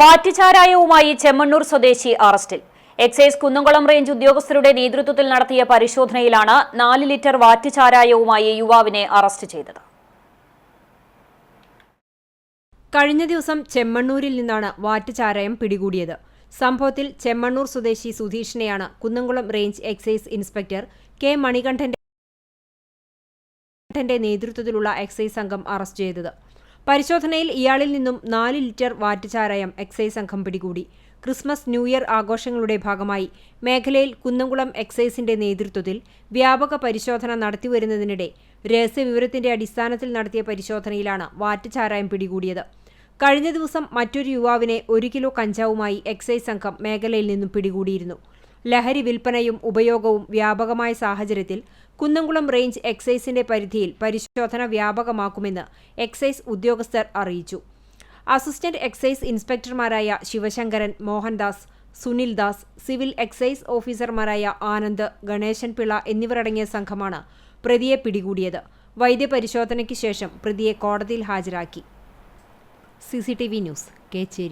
വാറ്റുചാരായവുമായി ചെമ്മണ്ണൂർ സ്വദേശി അറസ്റ്റിൽ. Excise Kunnamkulam range ഉദ്യോഗസ്ഥരുടെ നേതൃത്വത്തിൽ നടത്തിയ പരിശോധനയിലാണ് നാല് ലിറ്റർ വാറ്റുചാരായവുമായി യുവാവിനെ അറസ്റ്റ് ചെയ്തത്. കഴിഞ്ഞ ദിവസം ചെമ്മണ്ണൂരിൽ നിന്നാണ് വാറ്റുചാരായം പിടികൂടിയത്. സംഭവത്തിൽ ചെമ്മണ്ണൂർ സ്വദേശി സുധീഷിനെയാണ് Kunnamkulam range excise inspector K മണികണ്ഠന്റെ നേതൃത്വത്തിലുള്ള എക്സൈസ് സംഘം അറസ്റ്റ് ചെയ്തത്. പരിശോധനയിൽ ഇയാളിൽ നിന്നും നാല് ലിറ്റർ വാറ്റുചാരായം എക്സൈസ് സംഘം പിടികൂടി. ക്രിസ്മസ് ന്യൂ ഇയർ ആഘോഷങ്ങളുടെ ഭാഗമായി മേഖലയിൽ കുന്നംകുളം എക്സൈസിന്റെ നേതൃത്വത്തിൽ വ്യാപക പരിശോധന നടത്തിവരുന്നതിനിടെ രഹസ്യവിവരത്തിന്റെ അടിസ്ഥാനത്തിൽ നടത്തിയ പരിശോധനയിലാണ് വാറ്റുചാരായം പിടികൂടിയത്. കഴിഞ്ഞ ദിവസം മറ്റൊരു യുവാവിനെ ഒരു കിലോ കഞ്ചാവുമായി എക്സൈസ് സംഘം മേഖലയിൽ നിന്നും പിടികൂടിയിരുന്നു. ലഹരി വിൽപ്പനയും ഉപയോഗവും വ്യാപകമായ സാഹചര്യത്തിൽ കുന്നംകുളം റേഞ്ച് എക്സൈസിന്റെ പരിധിയിൽ പരിശോധന വ്യാപകമാക്കുമെന്ന് എക്സൈസ് ഉദ്യോഗസ്ഥർ അറിയിച്ചു. അസിസ്റ്റന്റ് എക്സൈസ് ഇൻസ്പെക്ടർമാരായ ശിവശങ്കരൻ മോഹൻദാസ് സുനിൽ ദാസ് സിവിൽ എക്സൈസ് ഓഫീസർമാരായ ആനന്ദ് ഗണേശൻ പിള്ള എന്നിവരടങ്ങിയ സംഘമാണ് പ്രതിയെ പിടികൂടിയത്. വൈദ്യപരിശോധനയ്ക്ക് ശേഷം പ്രതിയെ കോടതിയിൽ ഹാജരാക്കി. C news Kechery.